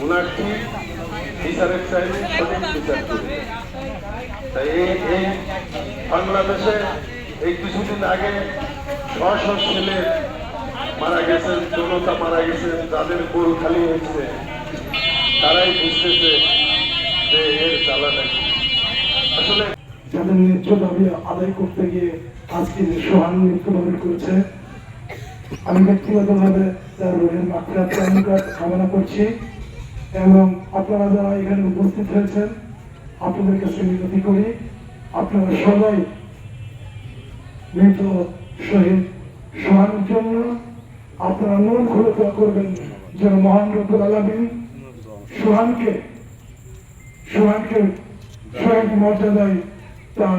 ওনাকে বিচারক সাহেবের এই এই বাংলাদেশে এই কিছুদিন আগে ছশো ছেলে মারা গেছেন জনতা মারা গেছেন, যাদের গোল খালি হয়েছে, তারাই বুঝতেছে যে এর জ্বালাটা কি। আসলে যাদের ন্যায্য দাবি আদায় করতে গিয়ে আজকে যে মৃত্যুবরণ করেছে, আমি ব্যক্তিগতভাবে তার রোহের মাত্রাতে কামনা করছি এবং আপনারা যারা এখানে উপস্থিত হয়েছেন, আপনাদের কাছে মিনতি করি আপনারা সবাই মৃত শহীদ সোহানের জন্য আপনারা মন খুলে দোয়া করবেন যেন মহান রব্বুল আলমিন সোহানকে সোহানকে শহীদ মর্যাদায় তার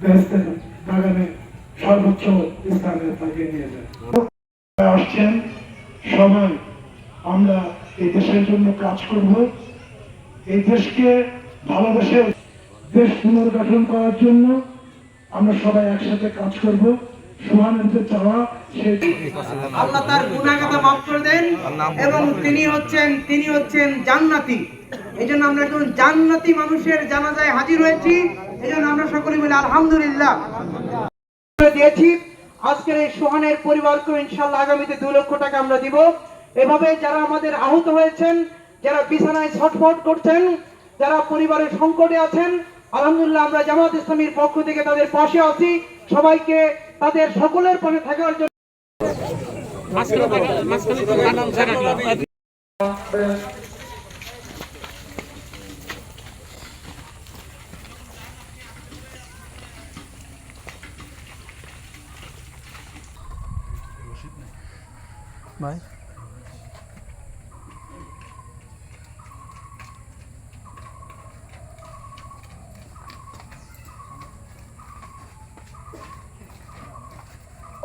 বেহেস্তের বাগানে সর্বোচ্চ স্থানে তাকে নিয়ে যায়। আসছেন, সবাই, আমরা এই দেশের জন্য কাজ করব। এই দেশকে ভালোবেসে দেশ পুনর্গঠন করার জন্য আমরা সবাই একসাথে কাজ করব। আল্লাহ তার মাফ করে দেন এবং তিনি হচ্ছেন তিনি হচ্ছেন জান্নাতি। এই জন্য আমরা জান্নাতি মানুষের জানাজায় হাজির হয়েছি। এই জন্য আমরা সকলে মিলে আলহামদুলিল্লাহ। দিয়েছি। আজকের এই সোহানের পরিবারকে ইনশাল্লাহ আগামীতে দু লক্ষ টাকা আমরা দিব। এভাবে যারা আমাদের আহত হয়েছেন, যারা বিছানায় ছটফট করছেন, যারা পরিবারের সংকটে আছেন, আলহামদুলিল্লাহ আমরা জামাত ইসলামীর পক্ষ থেকে তাদের পাশে আছি। সবাইকে তাদের সকলের পাশে থাকার জন্য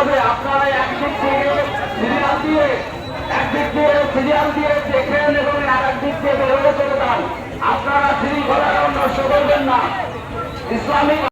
হবে। আপনারা একদিক দিয়ে সিরিয়াল দিয়ে একদিক দিয়ে সিরিয়াল দিয়ে দেখেন